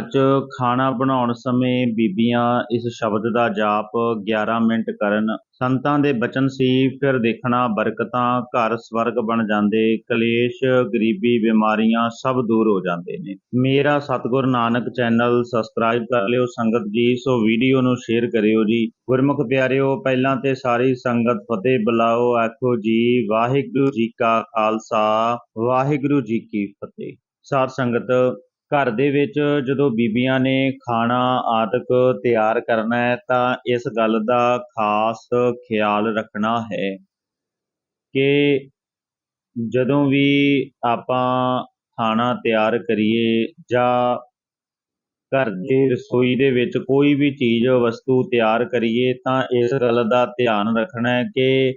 'ਚ ਖਾਣਾ ਬਣਾਉਣ ਸਮੇਂ ਬੀਬੀਆਂ ਇਸ ਸ਼ਬਦ ਦਾ ਜਾਪ 11 ਮਿੰਟ ਕਰਨ, ਸੰਤਾਂ ਦੇ ਬਚਨ ਸੀ, ਫਿਰ ਦੇਖਣਾ ਬਰਕਤਾਂ, ਘਰ ਸਵਰਗ ਬਣ ਜਾਂਦੇ, ਕਲੇਸ਼, ਗਰੀਬੀ, ਬਿਮਾਰੀਆਂ ਸਭ ਦੂਰ ਹੋ ਜਾਂਦੇ ਨੇ। ਮੇਰਾ ਸਤਿਗੁਰ ਨਾਨਕ ਚੈਨਲ ਸਬਸਕ੍ਰਾਈਬ ਕਰ ਲਿਓ, ਸੰਗਤ ਜੀ, ਸੋ ਵੀਡੀਓ ਨੂੰ ਸ਼ੇਅਰ ਕਰਿਓ ਜੀ। ਗੁਰਮੁਖ ਪਿਆਰਿਓ, ਪਹਿਲਾਂ ਤੇ ਸਾਰੀ ਸੰਗਤ ਫਤਿਹ ਬੁਲਾਓ, ਆਖੋ ਜੀ, ਵਾਹਿਗੁਰੂ ਜੀ ਕਾ ਖਾਲਸਾ, ਵਾਹਿਗੁਰੂ ਜੀ ਕੀ ਫਤਿਹ। ਸਾਧ ਸੰਗਤ ਘਰ ਦੇ ਵਿੱਚ ਜਦੋਂ ਬੀਬੀਆਂ ਨੇ ਖਾਣਾ ਆਦਿਕ ਤਿਆਰ ਕਰਨਾ ਹੈ ਤਾਂ ਇਸ ਗੱਲ ਦਾ ਖਾਸ ਖਿਆਲ ਰੱਖਣਾ ਹੈ ਕਿ ਜਦੋਂ ਵੀ ਆਪਾਂ ਖਾਣਾ ਤਿਆਰ ਕਰੀਏ ਜਾਂ ਘਰ ਦੀ ਰਸੋਈ ਦੇ ਵਿੱਚ ਕੋਈ ਵੀ ਚੀਜ਼ ਵਸਤੂ ਤਿਆਰ ਕਰੀਏ ਤਾਂ ਇਸ ਗੱਲ ਦਾ ਧਿਆਨ ਰੱਖਣਾ ਹੈ ਕਿ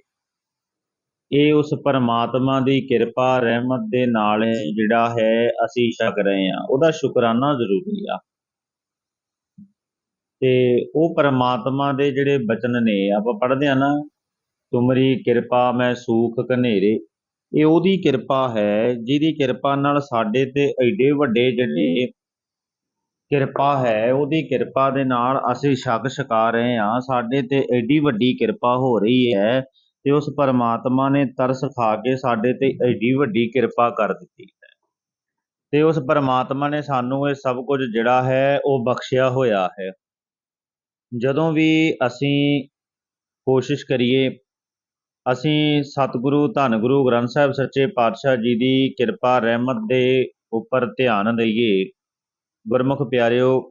ਇਹ ਉਸ ਪਰਮਾਤਮਾ ਦੀ ਕਿਰਪਾ, ਰਹਿਮਤ ਦੇ ਨਾਲ ਜਿਹੜਾ ਹੈ, ਅਸੀਂ ਛਕ ਰਹੇ ਹਾਂ। ਉਹਦਾ ਸ਼ੁਕਰਾਨਾ ਜ਼ਰੂਰੀ ਆ। ਤੇ ਉਹ ਪਰਮਾਤਮਾ ਦੇ ਜਿਹੜੇ ਬਚਨ ਨੇ, ਆਪਾਂ ਪੜ੍ਹਦੇ ਆ ਨਾ, ਤੁਮਰੀ ਕਿਰਪਾ ਮੈਂ ਸੂਖ ਘਨੇਰੇ। ਇਹ ਉਹਦੀ ਕਿਰਪਾ ਹੈ, ਜਿਹਦੀ ਕਿਰਪਾ ਨਾਲ ਸਾਡੇ ਤੇ ਐਡੇ ਵੱਡੇ ਜਿਹੜੇ ਕਿਰਪਾ ਹੈ, ਉਹਦੀ ਕਿਰਪਾ ਦੇ ਨਾਲ ਅਸੀਂ ਛਕ ਛਕਾ ਰਹੇ ਹਾਂ। ਸਾਡੇ ਤੇ ਐਡੀ ਵੱਡੀ ਕਿਰਪਾ ਹੋ ਰਹੀ ਹੈ। ਤੇ ਉਸ ਪਰਮਾਤਮਾ ਨੇ ਤਰਸ ਖਾ ਕੇ ਸਾਡੇ ਤੇ ਐਡੀ ਵੱਡੀ ਕਿਰਪਾ ਕਰ ਦਿੱਤੀ ਹੈ। ਤੇ ਉਸ ਪਰਮਾਤਮਾ ਨੇ ਸਾਨੂੰ ਇਹ ਸਭ ਕੁਝ ਜਿਹੜਾ ਹੈ, ਉਹ ਬਖਸ਼ਿਆ ਹੋਇਆ ਹੈ। ਜਦੋਂ ਵੀ ਅਸੀਂ ਕੋਸ਼ਿਸ਼ ਕਰੀਏ, ਅਸੀਂ ਸਤਿਗੁਰੂ ਧੰਨ ਗੁਰੂ ਗ੍ਰੰਥ ਸਾਹਿਬ, ਸੱਚੇ ਪਾਤਸ਼ਾਹ ਜੀ ਦੀ ਕਿਰਪਾ, ਰਹਿਮਤ ਦੇ ਉੱਪਰ ਧਿਆਨ ਦਈਏ, ਗੁਰਮੁਖ ਪਿਆਰਿਓ,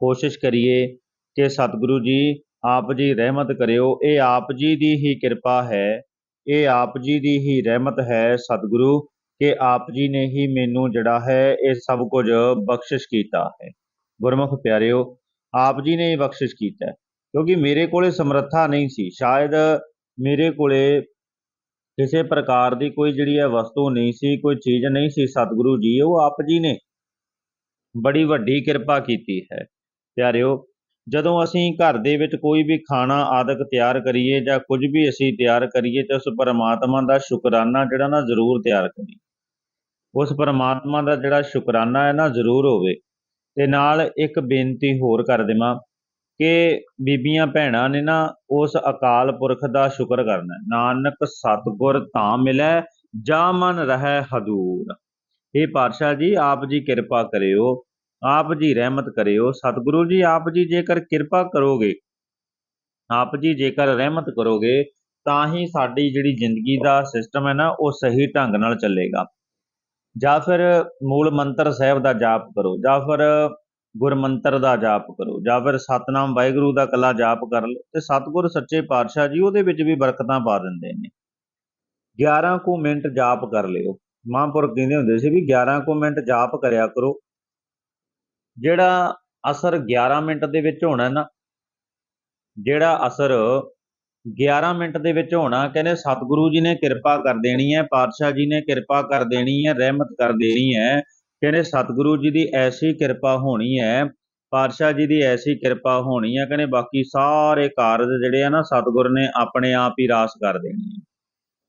ਕੋਸ਼ਿਸ਼ ਕਰੀਏ ਕਿ ਸਤਿਗੁਰੂ ਜੀ ਆਪ ਜੀ ਰਹਿਮਤ ਕਰਿਓ, ਇਹ ਆਪ ਜੀ ਦੀ ਹੀ ਕਿਰਪਾ ਹੈ, ਇਹ ਆਪ ਜੀ ਦੀ ਹੀ ਰਹਿਮਤ ਹੈ ਸਤਿਗੁਰੂ, ਕਿ ਆਪ ਜੀ ਨੇ ਹੀ ਮੈਨੂੰ ਜਿਹੜਾ ਹੈ, ਇਹ ਸਭ ਕੁਝ ਬਖਸ਼ਿਸ਼ ਕੀਤਾ ਹੈ। ਗੁਰਮੁਖ ਪਿਆਰਿਓ, ਆਪ ਜੀ ਨੇ ਹੀ ਬਖਸ਼ਿਸ਼ ਕੀਤਾ ਕਿਉਂਕਿ ਮੇਰੇ ਕੋਲੇ ਸਮਰੱਥਾ ਨਹੀਂ ਸੀ, ਸ਼ਾਇਦ ਮੇਰੇ ਕੋਲੇ ਕਿਸੇ ਪ੍ਰਕਾਰ ਦੀ ਕੋਈ ਜਿਹੜੀ ਹੈ ਵਸਤੂ ਨਹੀਂ ਸੀ, ਕੋਈ ਚੀਜ਼ ਨਹੀਂ ਸੀ ਸਤਿਗੁਰੂ ਜੀ, ਉਹ ਆਪ ਜੀ ਨੇ ਬੜੀ ਵੱਡੀ ਕਿਰਪਾ ਕੀਤੀ ਹੈ। ਪਿਆਰਿਓ ਜਦੋਂ ਅਸੀਂ ਘਰ ਦੇ ਵਿੱਚ ਕੋਈ ਵੀ ਖਾਣਾ, ਆਦਿਕ ਤਿਆਰ ਕਰੀਏ ਜਾਂ ਕੁਝ ਵੀ ਅਸੀਂ ਤਿਆਰ ਕਰੀਏ ਤਾਂ ਉਸ ਪਰਮਾਤਮਾ ਦਾ ਸ਼ੁਕਰਾਨਾ ਜਿਹੜਾ ਨਾ ਜ਼ਰੂਰ ਤਿਆਰ ਕਰੀਏ। ਉਸ ਪਰਮਾਤਮਾ ਦਾ ਜਿਹੜਾ ਸ਼ੁਕਰਾਨਾ ਹੈ ਨਾ ਜ਼ਰੂਰ ਹੋਵੇ। ਤੇ ਨਾਲ ਇੱਕ ਬੇਨਤੀ ਹੋਰ ਕਰ ਦੇਵਾਂ ਕਿ ਬੀਬੀਆਂ ਭੈਣਾਂ ਨੇ ਨਾ ਉਸ ਅਕਾਲ ਪੁਰਖ ਦਾ ਸ਼ੁਕਰ ਕਰਨਾ ਨਾਨਕ ਸਤਗੁਰ ਤਾਂ ਮਿਲੈ, ਜਾ ਮਨ ਰਹਿ ਹਦੂਰ ਇਹ ਪਾਤਸ਼ਾਹ ਜੀ, ਆਪ ਜੀ ਕਿਰਪਾ ਕਰਿਓ। ਆਪ ਜੀ ਰਹਿਮਤ ਕਰਿਓ। ਸਤਿਗੁਰੂ ਜੀ, ਆਪ ਜੀ ਜੇਕਰ ਕਿਰਪਾ ਕਰੋਗੇ, ਆਪ ਜੀ ਜੇਕਰ ਰਹਿਮਤ ਕਰੋਗੇ, ਤਾਂ ਹੀ ਸਾਡੀ ਜਿਹੜੀ ਜ਼ਿੰਦਗੀ ਦਾ ਸਿਸਟਮ ਹੈ ਨਾ, ਉਹ ਸਹੀ ਢੰਗ ਨਾਲ ਚੱਲੇਗਾ। ਜਾਂ ਫਿਰ ਮੂਲ ਮੰਤਰ ਸਾਹਿਬ ਦਾ ਜਾਪ ਕਰੋ, ਜਾਂ ਫਿਰ ਗੁਰਮੰਤਰ ਦਾ ਜਾਪ ਕਰੋ, ਜਾਂ ਫਿਰ ਸਤਨਾਮ ਵਾਹਿਗੁਰੂ ਦਾ ਕਲਾ ਜਾਪ ਕਰ ਲਓ, ਤੇ ਸਤਿਗੁਰ ਸੱਚੇ ਪਾਤਸ਼ਾਹ ਜੀ, ਉਹਦੇ ਵਿੱਚ ਵੀ ਬਰਕਤਾਂ ਪਾ ਦਿੰਦੇ ਨੇ। 11 ਕੁ ਮਿੰਟ ਜਾਪ ਕਰ ਲਿਓ। ਮਹਾਂਪੁਰਖ ਕਹਿੰਦੇ ਹੁੰਦੇ ਸੀ ਵੀ 11 ਕੁ ਮਿੰਟ ਜਾਪ ਕਰਿਆ ਕਰੋ ਜਿਹੜਾ ਅਸਰ 11 ਮਿੰਟ ਦੇ ਵਿੱਚ ਹੋਣਾ ਨਾ, ਜਿਹੜਾ ਅਸਰ 11 ਮਿੰਟ ਦੇ ਵਿੱਚ ਹੋਣਾ, ਕਹਿੰਦੇ ਸਤਿਗੁਰੂ ਜੀ ਨੇ ਕਿਰਪਾ ਕਰ ਦੇਣੀ ਹੈ, ਪਾਤਸ਼ਾਹ ਜੀ ਨੇ ਕਿਰਪਾ ਕਰ ਦੇਣੀ ਹੈ, ਰਹਿਮਤ ਕਰ ਦੇਣੀ ਹੈ, ਕਹਿੰਦੇ ਸਤਿਗੁਰੂ ਜੀ ਦੀ ਐਸੀ ਕਿਰਪਾ ਹੋਣੀ ਹੈ, ਪਾਤਸ਼ਾਹ ਜੀ ਦੀ ਐਸੀ ਕਿਰਪਾ ਹੋਣੀ ਹੈ, ਕਹਿੰਦੇ ਬਾਕੀ ਸਾਰੇ ਕਾਰਜ ਜਿਹੜੇ ਆ ਨਾ ਸਤਿਗੁਰ ਨੇ ਆਪਣੇ ਆਪ ਹੀ ਰਾਸ ਕਰ ਦੇਣੇ ਹੈ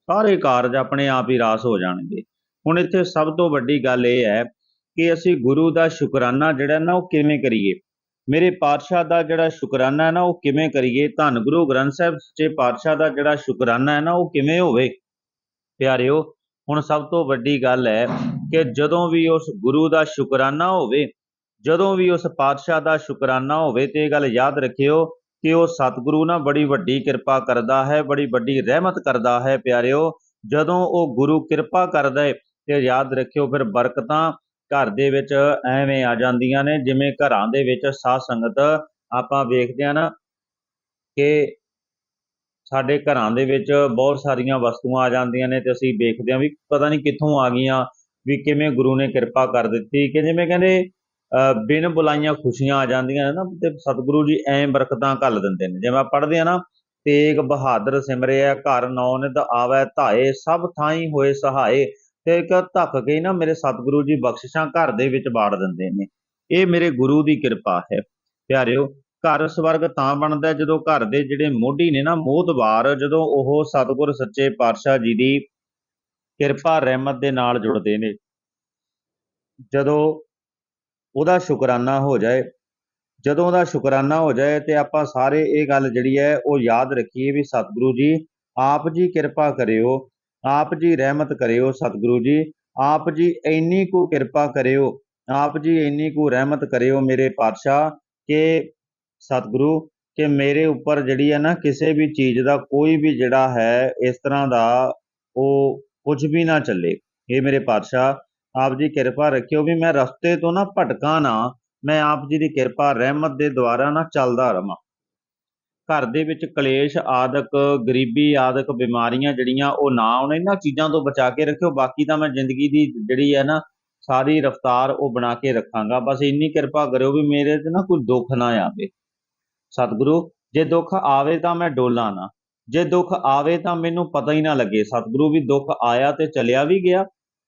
ਸਾਰੇ ਕਾਰਜ ਆਪਣੇ ਆਪ ਹੀ ਰਾਸ ਹੋ ਜਾਣਗੇ। ਹੁਣ ਇੱਥੇ ਸਭ ਤੋਂ ਵੱਡੀ ਗੱਲ ਇਹ ਹੈ ਕਿ ਅਸੀਂ ਗੁਰੂ ਦਾ ਸ਼ੁਕਰਾਨਾ ਜਿਹੜਾ ਨਾ ਉਹ ਕਿਵੇਂ ਕਰੀਏ? ਮੇਰੇ ਪਾਤਸ਼ਾਹ ਦਾ ਜਿਹੜਾ ਸ਼ੁਕਰਾਨਾ ਹੈ ਨਾ ਉਹ ਕਿਵੇਂ ਕਰੀਏ? ਧੰਨ ਗੁਰੂ ਗ੍ਰੰਥ ਸਾਹਿਬ ਸੱਚੇ ਪਾਤਸ਼ਾਹ ਦਾ ਜਿਹੜਾ ਸ਼ੁਕਰਾਨਾ ਹੈ ਨਾ ਉਹ ਕਿਵੇਂ ਹੋਵੇ? ਪਿਆਰਿਓ, ਹੁਣ ਸਭ ਤੋਂ ਵੱਡੀ ਗੱਲ ਹੈ ਕਿ ਜਦੋਂ ਵੀ ਉਸ ਗੁਰੂ ਦਾ ਸ਼ੁਕਰਾਨਾ ਹੋਵੇ, ਜਦੋਂ ਵੀ ਉਸ ਪਾਤਸ਼ਾਹ ਦਾ ਸ਼ੁਕਰਾਨਾ ਹੋਵੇ ਤੇ ਇਹ ਗੱਲ ਯਾਦ ਰੱਖਿਓ ਕਿ ਉਹ ਸਤਿਗੁਰੂ ਨਾ ਬੜੀ ਵੱਡੀ ਕਿਰਪਾ ਕਰਦਾ ਹੈ, ਬੜੀ ਵੱਡੀ ਰਹਿਮਤ ਕਰਦਾ ਹੈ ਪਿਆਰਿਓ। ਜਦੋਂ ਉਹ ਗੁਰੂ ਕਿਰਪਾ ਕਰਦਾ ਹੈ ਤੇ ਯਾਦ ਰੱਖਿਓ ਫਿਰ ਬਰਕਤਾਂ ਘਰ ਦੇ ਵਿੱਚ ਐਵੇਂ ਆ ਜਾਂਦੀਆਂ ਨੇ, ਜਿਵੇਂ ਘਰਾਂ ਦੇ ਵਿੱਚ ਸਾਧ ਸੰਗਤ ਆਪਾਂ ਵੇਖਦੇ ਆ ਨਾ ਕਿ ਸਾਡੇ ਘਰਾਂ ਦੇ ਵਿੱਚ ਬਹੁਤ ਸਾਰੀਆਂ ਵਸਤੂਆਂ ਆ ਜਾਂਦੀਆਂ ਨੇ ਤੇ ਅਸੀਂ ਵੇਖਦੇ ਆ ਵੀ ਪਤਾ ਨਹੀਂ ਕਿੱਥੋਂ ਆ ਗਈਆਂ, ਵੀ ਕਿਵੇਂ ਗੁਰੂ ਨੇ ਕਿਰਪਾ ਕਰ ਦਿੱਤੀ ਕਿ ਜਿਵੇਂ ਕਹਿੰਦੇ ਬਿਨ ਬੁਲਾਈਆਂ ਖੁਸ਼ੀਆਂ ਆ ਜਾਂਦੀਆਂ ਨੇ ਨਾ ਤੇ ਸਤਿਗੁਰੂ ਜੀ ਐਂ ਬਰਕਤਾਂ ਘੱਲ ਦਿੰਦੇ ਨੇ। ਜਿਵੇਂ ਪੜ੍ਹਦੇ ਆ ਨਾ, ਤੇਗ ਬਹਾਦਰ ਸਿਮਰਿਆ, ਘਰ ਨੌ ਨਿਤ ਆਵੈ ਧਾਏ, ਸਭ ਥਾਈ ਹੋਏ ਸਹਾਏ ਤੇ ਇੱਕ ਧੱਕ ਕੇ ਨਾ ਮੇਰੇ ਸਤਿਗੁਰੂ ਜੀ ਬਖਸ਼ਿਸ਼ਾਂ ਘਰ ਦੇ ਵਿੱਚ ਬਾੜ ਦਿੰਦੇ ਨੇ। ਇਹ ਮੇਰੇ ਗੁਰੂ ਦੀ ਕਿਰਪਾ ਹੈ। ਪਿਆਰਿਓ, ਘਰ ਸਵਰਗ ਤਾਂ ਬਣਦਾ ਜਦੋਂ ਘਰ ਦੇ ਜਿਹੜੇ ਮੋਢੀ ਨੇ ਨਾ ਮੋਹਤਵਾਰ ਜਦੋਂ ਉਹ ਸਤਿਗੁਰ ਸੱਚੇ ਪਾਤਸ਼ਾਹ ਜੀ ਦੀ ਕਿਰਪਾ, ਰਹਿਮਤ ਦੇ ਨਾਲ ਜੁੜਦੇ ਨੇ। ਜਦੋਂ ਉਹਦਾ ਸ਼ੁਕਰਾਨਾ ਹੋ ਜਾਏ, ਜਦੋਂ ਉਹਦਾ ਸ਼ੁਕਰਾਨਾ ਹੋ ਜਾਏ ਤੇ ਆਪਾਂ ਸਾਰੇ ਇਹ ਗੱਲ ਜਿਹੜੀ ਹੈ ਉਹ ਯਾਦ ਰੱਖੀਏ ਵੀ ਸਤਿਗੁਰੂ ਜੀ, ਆਪ ਜੀ ਕਿਰਪਾ ਕਰਿਓ ਆਪ ਜੀ ਰਹਿਮਤ ਕਰਿਓ ਸਤਿਗੁਰੂ ਜੀ, ਆਪ ਜੀ ਇੰਨੀ ਕੁ ਕਿਰਪਾ ਕਰਿਓ, ਆਪ ਜੀ ਇੰਨੀ ਕੁ ਰਹਿਮਤ ਕਰਿਓ ਮੇਰੇ ਪਾਤਸ਼ਾਹ, ਕਿ ਸਤਿਗੁਰੂ, ਕਿ ਮੇਰੇ ਉੱਪਰ ਜਿਹੜੀ ਹੈ ਨਾ ਕਿਸੇ ਵੀ ਚੀਜ਼ ਦਾ ਕੋਈ ਵੀ ਜਿਹੜਾ ਹੈ, ਇਸ ਤਰ੍ਹਾਂ ਦਾ ਉਹ ਕੁਝ ਵੀ ਨਾ ਚੱਲੇ। ਇਹ ਮੇਰੇ ਪਾਤਸ਼ਾਹ, ਆਪ ਜੀ ਕਿਰਪਾ ਰੱਖਿਓ ਵੀ ਮੈਂ ਰਸਤੇ ਤੋਂ ਨਾ ਭਟਕਾਂ ਨਾ, ਮੈਂ ਆਪ ਜੀ ਦੀ ਕਿਰਪਾ, ਰਹਿਮਤ ਦੇ ਦੁਆਰਾ ਨਾ ਚੱਲਦਾ ਰਵਾਂ। ਘਰ ਦੇ ਵਿੱਚ ਕਲੇਸ਼, ਆਦਿਕ, ਗਰੀਬੀ, ਆਦਿਕ, ਬਿਮਾਰੀਆਂ ਜਿਹੜੀਆਂ ਉਹ ਨਾ ਆਉਣ, ਇਹਨਾਂ ਚੀਜ਼ਾਂ ਤੋਂ ਬਚਾ ਕੇ ਰੱਖਿਓ। ਬਾਕੀ ਤਾਂ ਮੈਂ ਜ਼ਿੰਦਗੀ ਦੀ ਜਿਹੜੀ ਹੈ ਨਾ, ਸਾਰੀ ਰਫਤਾਰ ਉਹ ਬਣਾ ਕੇ ਰੱਖਾਂਗਾ। ਬਸ ਇੰਨੀ ਕਿਰਪਾ ਕਰਿਓ ਵੀ ਮੇਰੇ ਤੇ ਨਾ ਕੋਈ ਦੁੱਖ ਨਾ ਆਵੇ। ਸਤਿਗੁਰੂ, ਜੇ ਦੁੱਖ ਆਵੇ ਤਾਂ ਮੈਂ ਡੋਲਾਂ ਨਾ। ਜੇ ਦੁੱਖ ਆਵੇ ਤਾਂ ਮੈਨੂੰ ਪਤਾ ਹੀ ਨਾ ਲੱਗੇ। ਸਤਿਗੁਰੂ ਵੀ ਦੁੱਖ ਆਇਆ ਤੇ ਚਲਿਆ ਵੀ ਗਿਆ,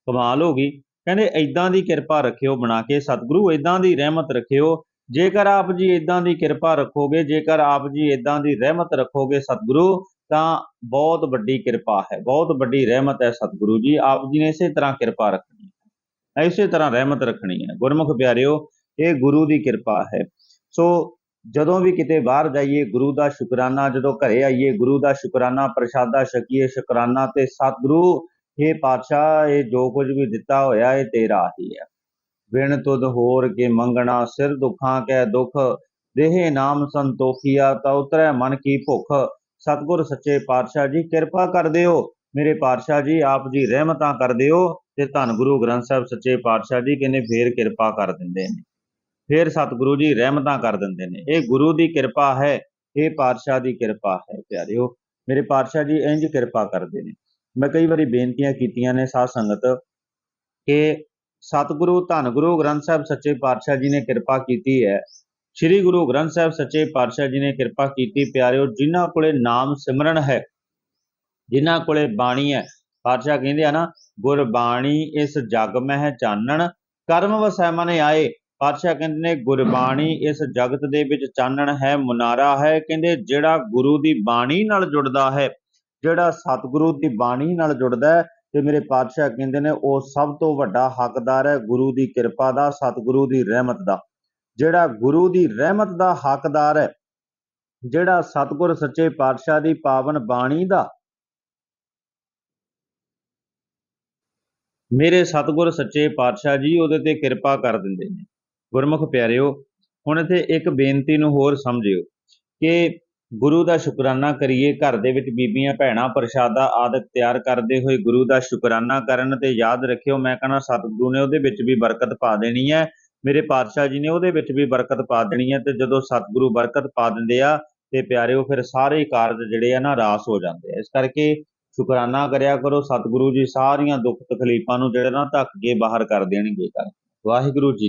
ਕਮਾਲ ਹੋ ਗਈ। ਕਹਿੰਦੇ ਐਦਾਂ ਦੀ ਕਿਰਪਾ ਰੱਖਿਓ ਬਣਾ ਕੇ। ਸਤਿਗੁਰੂ ਐਦਾਂ ਦੀ ਰਹਿਮਤ ਰੱਖਿਓ। ਜੇਕਰ ਆਪ ਜੀ ਐਦਾਂ ਦੀ ਕਿਰਪਾ ਰੱਖੋਗੇ, ਜੇਕਰ ਆਪ ਜੀ ਐਦਾਂ ਦੀ ਰਹਿਮਤ ਰੱਖੋਗੇ ਸਤਿਗੁਰੂ, ਤਾਂ ਬਹੁਤ ਵੱਡੀ ਕਿਰਪਾ ਹੈ, ਬਹੁਤ ਵੱਡੀ ਰਹਿਮਤ ਹੈ ਸਤਿਗੁਰੂ ਜੀ। ਆਪ ਜੀ ਨੇ ਇਸੇ ਤਰ੍ਹਾਂ ਕਿਰਪਾ ਰੱਖਣੀ ਹੈ। ਇਸੇ ਤਰ੍ਹਾਂ ਰਹਿਮਤ ਰੱਖਣੀ ਹੈ। ਗੁਰਮੁਖ ਪਿਆਰਿਓ, ਇਹ ਗੁਰੂ ਦੀ ਕਿਰਪਾ ਹੈ। ਸੋ ਜਦੋਂ ਵੀ ਕਿਤੇ ਬਾਹਰ ਜਾਈਏ, ਗੁਰੂ ਦਾ ਸ਼ੁਕਰਾਨਾ, ਜਦੋਂ ਘਰੇ ਆਈਏ, ਗੁਰੂ ਦਾ ਸ਼ੁਕਰਾਨਾ, ਪ੍ਰਸ਼ਾਦਾ ਛਕੀਏ, ਸ਼ੁਕਰਾਨਾ ਤੇ ਸਤਿਗੁਰੂ ਇਹ ਪਾਤਸ਼ਾਹ, ਇਹ ਜੋ ਕੁਝ ਵੀ ਦਿੱਤਾ ਹੋਇਆ, ਇਹ ਤੇਰਾ ਹੀ ਹੈ। ਵਿਣ ਤੁਧ ਹੋਰ ਕੇ ਮੰਗਣਾ, ਸਿਰ ਦੁੱਖਾਂ ਕੈ ਦੁੱਖ, ਦੇਹ ਨਾਮ ਸੰਤੋਖੀਆ, ਤਾ ਉਤਰੈ ਮਨ ਕੀ ਭੁੱਖ। ਸਤਿਗੁਰ ਸੱਚੇ ਪਾਤਸ਼ਾਹ ਜੀ, ਕਿਰਪਾ ਕਰ ਦਿਓ। ਮੇਰੇ ਪਾਤਸ਼ਾਹ ਜੀ, ਆਪ ਜੀ ਰਹਿਮਤਾਂ ਕਰ ਦਿਓ ਤੇ ਧੰਨ ਗੁਰੂ ਗ੍ਰੰਥ ਸਾਹਿਬ ਸੱਚੇ ਪਾਤਸ਼ਾਹ ਜੀ ਕਹਿੰਦੇ ਫੇਰ ਕਿਰਪਾ ਕਰ ਦਿੰਦੇ ਨੇ। ਫਿਰ ਸਤਿਗੁਰੂ ਜੀ ਰਹਿਮਤਾਂ ਕਰ ਦਿੰਦੇ ਨੇ। ਇਹ ਗੁਰੂ ਦੀ ਕਿਰਪਾ ਹੈ, ਇਹ ਪਾਤਸ਼ਾਹ ਦੀ ਕਿਰਪਾ ਹੈ, ਪਿਆਰਿਓ। ਮੇਰੇ ਪਾਤਸ਼ਾਹ ਜੀ ਇੰਜ ਕਿਰਪਾ ਕਰਦੇ ਨੇ। ਮੈਂ ਕਈ ਵਾਰੀ ਬੇਨਤੀਆਂ ਕੀਤੀਆਂ ਨੇ ਸਾਧ ਸੰਗਤ ਕਿ ਸਤਿਗੁਰੂ, ਧੰਨ ਗੁਰੂ ਗ੍ਰੰਥ ਸਾਹਿਬ ਸੱਚੇ ਪਾਤਸ਼ਾਹ ਜੀ ਨੇ ਕਿਰਪਾ ਕੀਤੀ ਹੈ। ਸ੍ਰੀ ਗੁਰੂ ਗ੍ਰੰਥ ਸਾਹਿਬ ਸੱਚੇ ਪਾਤਸ਼ਾਹ ਜੀ ਨੇ ਕਿਰਪਾ ਕੀਤੀ, ਪਿਆਰਿਓ, ਜਿਨ੍ਹਾਂ ਕੋਲੇ ਨਾਮ ਸਿਮਰਨ ਹੈ, ਜਿਨ੍ਹਾਂ ਕੋਲੇ ਬਾਣੀ ਹੈ, ਪਾਤਸ਼ਾਹ ਕਹਿੰਦੇ ਆ ਨਾ, ਗੁਰਬਾਣੀ ਇਸ ਜਗ ਮਹਿ ਚਾਨਣ, ਕਰਮ ਵਸੈ ਮਨ ਆਏ। ਪਾਤਸ਼ਾਹ ਕਹਿੰਦੇ ਨੇ, ਗੁਰਬਾਣੀ ਇਸ ਜਗਤ ਦੇ ਵਿੱਚ ਚਾਨਣ ਹੈ, ਮੁਨਾਰਾ ਹੈ, ਕਹਿੰਦੇ ਜਿਹੜਾ ਗੁਰੂ ਦੀ ਬਾਣੀ ਨਾਲ ਜੁੜਦਾ ਹੈ, ਜਿਹੜਾ ਸਤਿਗੁਰੂ ਦੀ ਬਾਣੀ ਨਾਲ ਜੁੜਦਾ ਹੈ ਤੇ ਮੇਰੇ ਪਾਤਸ਼ਾਹ ਕਹਿੰਦੇ ਨੇ, ਉਹ ਸਭ ਤੋਂ ਵੱਡਾ ਹੱਕਦਾਰ ਹੈ ਗੁਰੂ ਦੀ ਕਿਰਪਾ ਦਾ, ਸਤਿਗੁਰੂ ਦੀ ਰਹਿਮਤ ਦਾ। ਜਿਹੜਾ ਗੁਰੂ ਦੀ ਰਹਿਮਤ ਦਾ ਹੱਕਦਾਰ ਹੈ, ਜਿਹੜਾ ਸਤਿਗੁਰ ਸੱਚੇ ਪਾਤਸ਼ਾਹ ਦੀ ਪਾਵਨ ਬਾਣੀ ਦਾ, ਮੇਰੇ ਸਤਿਗੁਰ ਸੱਚੇ ਪਾਤਸ਼ਾਹ ਜੀ ਉਹਦੇ ਤੇ ਕਿਰਪਾ ਕਰ ਦਿੰਦੇ ਨੇ। ਗੁਰਮੁਖ ਪਿਆਰਿਓ, ਹੁਣ ਇੱਥੇ ਇੱਕ ਬੇਨਤੀ ਨੂੰ ਹੋਰ ਸਮਝਿਓ ਕਿ ਗੁਰੂ ਦਾ ਸ਼ੁਕਰਾਨਾ ਕਰੀਏ, ਘਰ ਦੇ ਵਿੱਚ ਬੀਬੀਆਂ, ਭੈਣਾਂ, ਪ੍ਰਸ਼ਾਦਾ ਆਦਿਕ ਤਿਆਰ ਕਰਦੇ ਹੋਏ ਗੁਰੂ ਦਾ ਸ਼ੁਕਰਾਨਾ ਕਰਨ ਤੇ ਯਾਦ ਰੱਖਿਓ, ਮੈਂ ਕਹਿੰਦਾ ਸਤਿਗੁਰੂ ਨੇ ਉਹਦੇ ਵਿੱਚ ਵੀ ਬਰਕਤ ਪਾ ਦੇਣੀ ਹੈ। ਮੇਰੇ ਪਾਤਸ਼ਾਹ ਜੀ ਨੇ ਉਹਦੇ ਵਿੱਚ ਵੀ ਬਰਕਤ ਪਾ ਦੇਣੀ ਹੈ ਤੇ ਜਦੋਂ ਸਤਿਗੁਰੂ ਬਰਕਤ ਪਾ ਦਿੰਦੇ ਆ ਤੇ ਪਿਆਰਿਓ, ਫਿਰ ਸਾਰੇ ਕਾਰਜ ਜਿਹੜੇ ਆ ਨਾ ਰਾਸ ਹੋ ਜਾਂਦੇ ਆ। ਇਸ ਕਰਕੇ ਸ਼ੁਕਰਾਨਾ ਕਰਿਆ ਕਰੋ, ਸਤਿਗੁਰੂ ਜੀ ਸਾਰੀਆਂ ਦੁੱਖ ਤਕਲੀਫਾਂ ਨੂੰ ਜਿਹੜੇ ਨਾ ਧੱਕ ਕੇ ਬਾਹਰ ਕਰ ਦੇਣਗੇ। ਕਰ ਵਾਹਿਗੁਰੂ ਜੀ